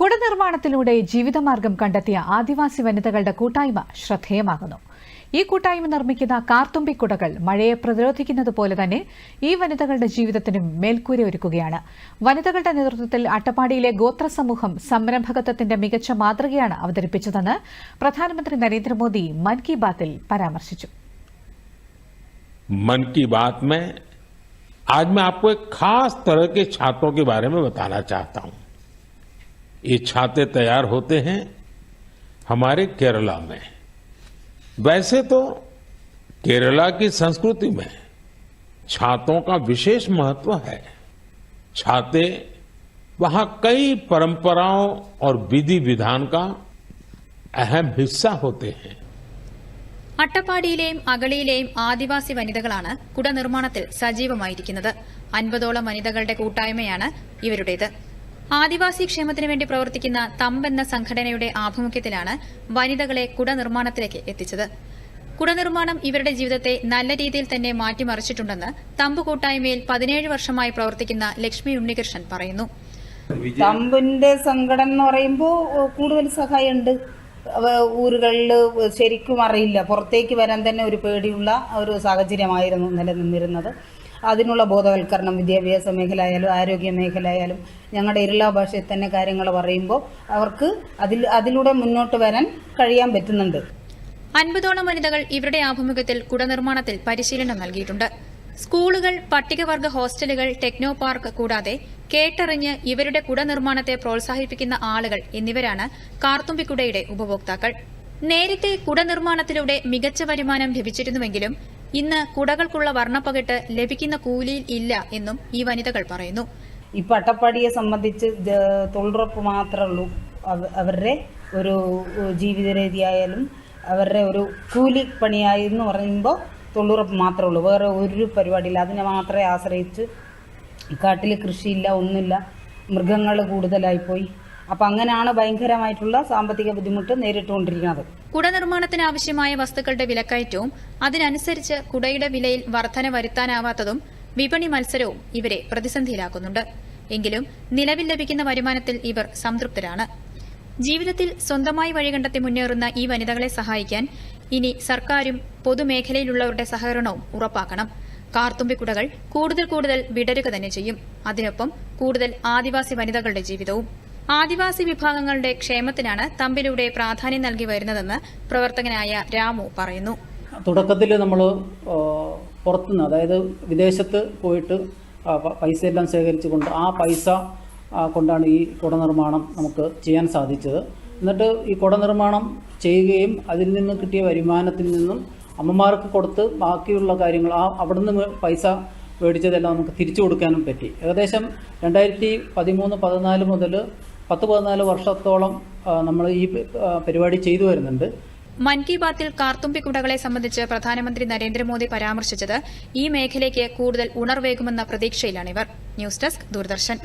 കുടനിർമ്മാണത്തിലൂടെ ജീവിതമാർഗം കണ്ടെത്തിയ ആദിവാസി വനിതകളുടെ കൂട്ടായ്മ ശ്രദ്ധേയമാകുന്നു ഈ കൂട്ടായ്മ നിർമ്മിക്കുന്ന കാർത്തുമ്പി കുടകൾ മഴയെ പ്രതിരോധിക്കുന്നത് പോലെ തന്നെ ഈ വനിതകളുടെ ജീവിതത്തിനും മേൽക്കൂര ഒരുക്കുകയാണ് വനിതകളുടെ നേതൃത്വത്തിൽ അട്ടപ്പാടിയിലെ ഗോത്ര സമൂഹം സംരംഭകത്വത്തിന്റെ മികച്ച മാതൃകയാണ് അവതരിപ്പിച്ചതെന്ന് പ്രധാനമന്ത്രി നരേന്ദ്രമോദി മൻ കി ബാത്തിൽ പരാമർശിച്ചു मन की बात में आज मैं आपको एक खास तरह के छातों के बारे में बताना चाहता हूं ये छाते तैयार होते हैं हमारे केरला में वैसे तो केरला की संस्कृति में छातों का विशेष महत्व है छाते वहां कई परंपराओं और विधि विधान का अहम हिस्सा होते हैं അട്ടപ്പാടിയിലെയും അഗളിയിലെയും ആദിവാസി വനിതകളാണ് കുട നിർമ്മാണത്തിൽ സജീവമായിരിക്കുന്നത് അൻപതോളം വനിതകളുടെ കൂട്ടായ്മയാണ് ഇവരുടേത് ആദിവാസി ക്ഷേമത്തിനു വേണ്ടി പ്രവർത്തിക്കുന്ന തമ്പ് എന്ന സംഘടനയുടെ ആഭിമുഖ്യത്തിലാണ് വനിതകളെ കുടനിർമ്മാണത്തിലേക്ക് എത്തിച്ചത്. കുടനിർമ്മാണം ഇവരുടെ ജീവിതത്തെ നല്ല രീതിയിൽ തന്നെ മാറ്റിമറിച്ചിട്ടുണ്ടെന്ന് തമ്പ് കൂട്ടായ്മയിൽ പതിനേഴ് വർഷമായി പ്രവർത്തിക്കുന്ന ലക്ഷ്മി ഉണ്ണികൃഷ്ണൻ പറയുന്നു. തമ്പിന്റെ സംഘടന എന്ന് പറയുമ്പോൾ കൂടുതൽ സഹായമുണ്ട്. ഊരുകളിൽ ശരിക്കും അറിയില്ല. പുറത്തേക്ക് വരാൻ തന്നെ ഒരു പേടിയുള്ള ഒരു സാഹചര്യമായിരുന്നു നിലനിന്നിരുന്നത്. അതിനുള്ള ബോധവൽക്കരണം വിദ്യാഭ്യാസ മേഖലയായാലും ആരോഗ്യ മേഖലയായാലും ഞങ്ങളുടെ ഇരുള ഭാഷയിൽ തന്നെ കാര്യങ്ങൾ പറയുമ്പോൾ അവർക്ക് അതിൽ അതിലൂടെ മുന്നോട്ട് വരാൻ കഴിയാൻ പറ്റുന്നുണ്ട്. അൻപതോളം വനിതകൾ ഇവരുടെ ആഭിമുഖ്യത്തിൽ കുടനിർമ്മാണത്തിൽ പരിശീലനം നൽകിയിട്ടുണ്ട്. സ്കൂളുകൾ പട്ടികവർഗ ഹോസ്റ്റലുകൾ ടെക്നോ പാർക്ക് കൂടാതെ കേട്ടറിഞ്ഞ് ഇവരുടെ കുടനിർമ്മാണത്തെ പ്രോത്സാഹിപ്പിക്കുന്ന ആളുകൾ എന്നിവരാണ് കാർത്തുമ്പിക്കുടയുടെ ഉപഭോക്താക്കൾ. നേരത്തെ കുടനിർമ്മാണത്തിലൂടെ മികച്ച വരുമാനം ലഭിച്ചിരുന്നുവെങ്കിലും ഇന്ന് കുടകൾക്കുള്ള വർണപ്പകിട്ട് ലഭിക്കുന്ന കൂലിയിൽ ഇല്ല എന്നും ഈ വനിതകൾ പറയുന്നു. ഈ പട്ടപ്പാടിയെ സംബന്ധിച്ച് തൊഴിലുറപ്പ് മാത്രമേ ഉള്ളൂ. അവ- അവരുടെ ഒരു ജീവിത രീതിയായാലും അവരുടെ ഒരു കൂലി പണിയായി എന്ന് പറയുമ്പോൾ തൊഴിലുറപ്പ് മാത്രമേ ഉള്ളൂ. വേറെ ഒരു പരിപാടിയില്ല. അതിനെ മാത്രമേ ആശ്രയിച്ച് കാട്ടിൽ കൃഷിയില്ല ഒന്നുമില്ല. മൃഗങ്ങൾ കൂടുതലായിപ്പോയി അപ്പം അങ്ങനെയാണ് ഭയങ്കരമായിട്ടുള്ള സാമ്പത്തിക ബുദ്ധിമുട്ട് നേരിട്ടുകൊണ്ടിരിക്കുന്നത്. കുടനിർമ്മാണത്തിന് ആവശ്യമായ വസ്തുക്കളുടെ വിലക്കയറ്റവും അതിനനുസരിച്ച് കുടയുടെ വിലയിൽ വർധന വരുത്താനാവാത്തതും വിപണി മത്സരവും ഇവരെ പ്രതിസന്ധിയിലാക്കുന്നുണ്ട്. എങ്കിലും നിലവിൽ ലഭിക്കുന്ന വരുമാനത്തിൽ ഇവർ സംതൃപ്തരാണ്. ജീവിതത്തിൽ സ്വന്തമായി വഴി വഴികണ്ടെത്തി മുന്നേറുന്ന ഈ വനിതകളെ സഹായിക്കാൻ ഇനി സർക്കാരും പൊതുമേഖലയിലുള്ളവരുടെ സഹകരണവും ഉറപ്പാക്കണം. കാർത്തുമ്പിക്കുടകൾ കൂടുതൽ കൂടുതൽ വിടരുക തന്നെ ചെയ്യും. അതിനൊപ്പം കൂടുതൽ ആദിവാസി വനിതകളുടെ ജീവിതവും ആദിവാസി വിഭാഗങ്ങളുടെ ക്ഷേമത്തിനാണ് തമ്പിലൂടെ പ്രാധാന്യം നൽകി വരുന്നതെന്ന് പ്രവർത്തകനായ രാമു പറയുന്നു. തുടക്കത്തിൽ നമ്മൾ പുറത്തുനിന്ന് അതായത് വിദേശത്ത് പോയിട്ട് പൈസ എല്ലാം ശേഖരിച്ചു കൊണ്ട് ആ പൈസ കൊണ്ടാണ് ഈ കുട നിർമ്മാണം നമുക്ക് ചെയ്യാൻ സാധിച്ചത്. എന്നിട്ട് ഈ കുട നിർമ്മാണം ചെയ്യുകയും അതിൽ നിന്ന് കിട്ടിയ വരുമാനത്തിൽ നിന്നും അമ്മമാർക്ക് കൊടുത്ത് ബാക്കിയുള്ള കാര്യങ്ങൾ ആ അവിടുന്ന് പൈസ മേടിച്ചതെല്ലാം നമുക്ക് തിരിച്ചു കൊടുക്കാനും പറ്റി. ഏകദേശം രണ്ടായിരത്തി പതിമൂന്ന് പതിനാല് മുതൽ പത്ത് പതിനാല് വർഷത്തോളം നമ്മൾ ഈ പരിപാടി ചെയ്തു വരുന്നുണ്ട്. മൻ കി ബാത്തിൽ കാർത്തുമ്പിക്കുടകളെ സംബന്ധിച്ച് പ്രധാനമന്ത്രി നരേന്ദ്രമോദി പരാമർശിച്ചത് ഈ മേഖലയ്ക്ക് കൂടുതൽ ഉണർവേകുമെന്ന പ്രതീക്ഷയിലാണിവർ ന്യൂസ് ഡെസ്ക് ദൂരദർശൻ.